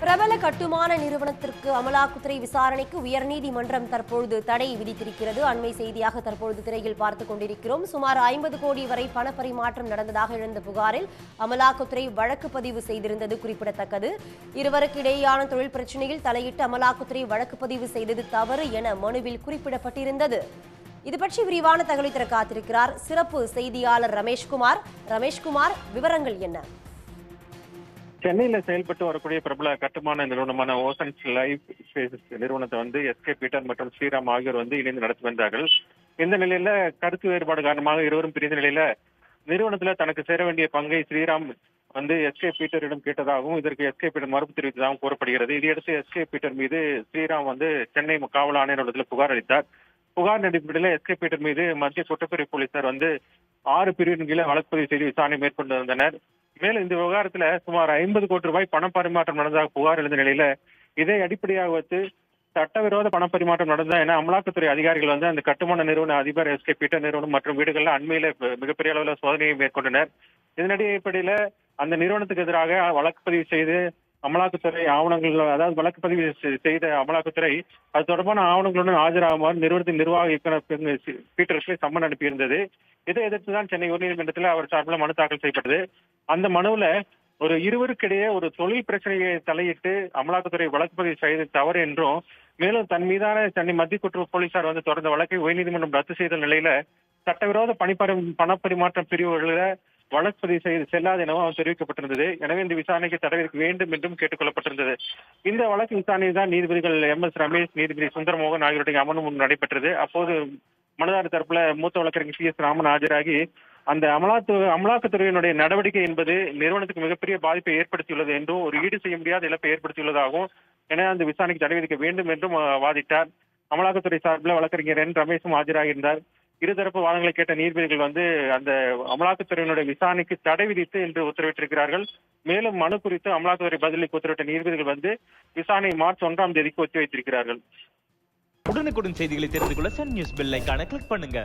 பிரபல கட்டுமான நிறுவனத்திற்கு அமலாக்கத்துறை விசாரணைக்கு உயர்நீதிமன்றம் தற்பொழுது தடை விதித்திருக்கிறது. அண்மை செய்தியாக தற்பொழுது திரையில் பார்த்துக் கொண்டிருக்கிறோம். சுமார் ஐம்பது கோடி வரை பணப்பரிமாற்றம் நடந்ததாக எழுந்த புகாரில் அமலாக்கத்துறை வழக்கு பதிவு செய்திருந்தது குறிப்பிடத்தக்கது. இருவருக்கு இடையேயான தொழில் பிரச்சினையில் தலையிட்டு அமலாக்கத்துறை வழக்கு பதிவு செய்தது தவறு என மனுவில் குறிப்பிடப்பட்டிருந்தது. இது பற்றி விரிவான தகவலை தர காத்திருக்கிறார் சிறப்பு செய்தியாளர் ரமேஷ்குமார். ரமேஷ்குமார் விவரங்கள் என்ன? சென்னையில செயல்பட்டு வரக்கூடிய பிரபல கட்டுமான நிறுவனமான ஓசன்ஸ் லைஃப் ஸ்பேசஸ் நிறுவனத்தை வந்து எஸ்கே பீட்டர் மற்றும் ஸ்ரீராம் ஆகியோர் வந்து இணைந்து நடத்தி வந்தார்கள். இந்த நிலையில கருத்து வேறுபாடு காரணமாக இருவரும் பிரிந்த நிலையில நிறுவனத்துல தனக்கு சேர வேண்டிய பங்கை ஸ்ரீராம் வந்து எஸ்கே பீட்டரிடம் கேட்டதாகவும் இதற்கு எஸ்கே பீட்டர் மறுப்பு தெரிவித்ததாகவும் கூறப்படுகிறது. இதையடுத்து எஸ்கே பீட்டர் மீது ஸ்ரீராம் வந்து சென்னை காவல் ஆணையர் புகார் அளித்தார். புகார் அடிப்படையில் எஸ்கே பீட்டர் மீது மத்திய குற்றப்பிரிவு போலீசார் வந்து ஆறு பிரிவின் கீழே வழக்கு பதிவு செய்து விசாரணை மேற்கொண்டு வந்தனர். மேலும் இந்த விவகாரத்துல சுமார் ஐம்பது கோடி ரூபாய் பண பரிமாற்றம் நடந்ததாக புகார் எழுந்த நிலையில இதை அடிப்படையாக வச்சு சட்டவிரோத பண பரிமாற்றம் நடந்ததா என அமலாக்கத்துறை அதிகாரிகள் வந்து அந்த கட்டுமான நிறுவன அதிபர் எஸ்கே பீட்டர் நிறுவனம் மற்றும் வீடுகள்ல அண்மையில மிகப்பெரிய அளவில் சோதனையை மேற்கொண்டனர். இதனடிப்படையில அந்த நிறுவனத்துக்கு எதிராக வழக்கு பதிவு செய்து அமலாக்கத்துறை ஆவணங்கள் அதாவது வழக்கு பதிவு செய்த அமலாக்கத்துறை அது தொடர்பான ஆவணங்களுடன் ஆஜராகுமாறு நிறுவனத்தின் நிர்வாக இயக்குனர் பீட்டர் சி- சம்மன் அனுப்பியிருந்தது. இதை எதிர்த்து தான் சென்னை உயர்நீதிமன்றத்தில் அவர் சார்பில் மனு தாக்கல் செய்யப்பட்டது. அந்த மனுவுல ஒரு இருவருக்கிடையே ஒரு தொழில் பிரச்சனையை தலையிட்டு அமலாக்கத்துறை வழக்கு பதிவு தவறு என்றும் மேலும் தன் மீதான சென்னை மத்திய குற்ற போலீசார் வந்து தொடர்ந்த வழக்கை உயர்நீதிமன்றம் ரத்து செய்த நிலையில சட்டவிரோத பணிப்பரி பணப்பரிமாற்றம் பிரிவுகளில் வழக்கு செய்து செல்லாது எனவும் அவர் தெரிவிக்கப்பட்டிருந்தது. எனவே இந்த விசாரணைக்கு தடை விதிக்க வேண்டும் என்றும் கேட்டுக் கொள்ளப்பட்டிருந்தது இந்த வழக்கு விசாரணை தான் நீதிபதிகள் எம் எஸ் ரமேஷ் நீதிபதி சுந்தரமோகன் ஆகியோருடைய அமர்வு முன் நடைபெற்றது. அப்போது மனுதாரர் தரப்புல மூத்த வழக்கறிஞர் சி எஸ் ராமன் ஆஜராகி அந்த அமலாத்து அமலாக்கத்துறையினுடைய நடவடிக்கை என்பது நிறுவனத்துக்கு மிகப்பெரிய பாதிப்பை ஏற்படுத்தியுள்ளது என்றும் ஒரு ஈடு செய்ய முடியாத இழப்பை ஏற்படுத்தியுள்ளதாகவும் எனவே அந்த விசாரணைக்கு தடை விதிக்க வேண்டும் என்றும் வாதிட்டார். அமலாக்கத்துறை சார்பில் வழக்கறிஞர் என் ரமேஷும் ஆஜராகியிருந்தார். இருதரப்பு வாதங்களை கேட்ட நீதிபதிகள் வந்து அந்த அமலாக்கத்துறையினுடைய விசாரணைக்கு தடை விதித்து என்று உத்தரவிட்டிருக்கிறார்கள். மேலும் மனு குறித்து அமலாக்கத்துறை பதிலுக்கு உத்தரவிட்ட நீதிபதிகள் வந்து விசாரணை மார்ச் ஒன்றாம் தேதிக்கு ஒத்திவைத்திருக்கிறார்கள் உடனுக்குடன் செய்திகளை தெரிந்து கொள்ள சன் நியூஸ் பெல் ஐக்கான கிளிக் பண்ணுங்க.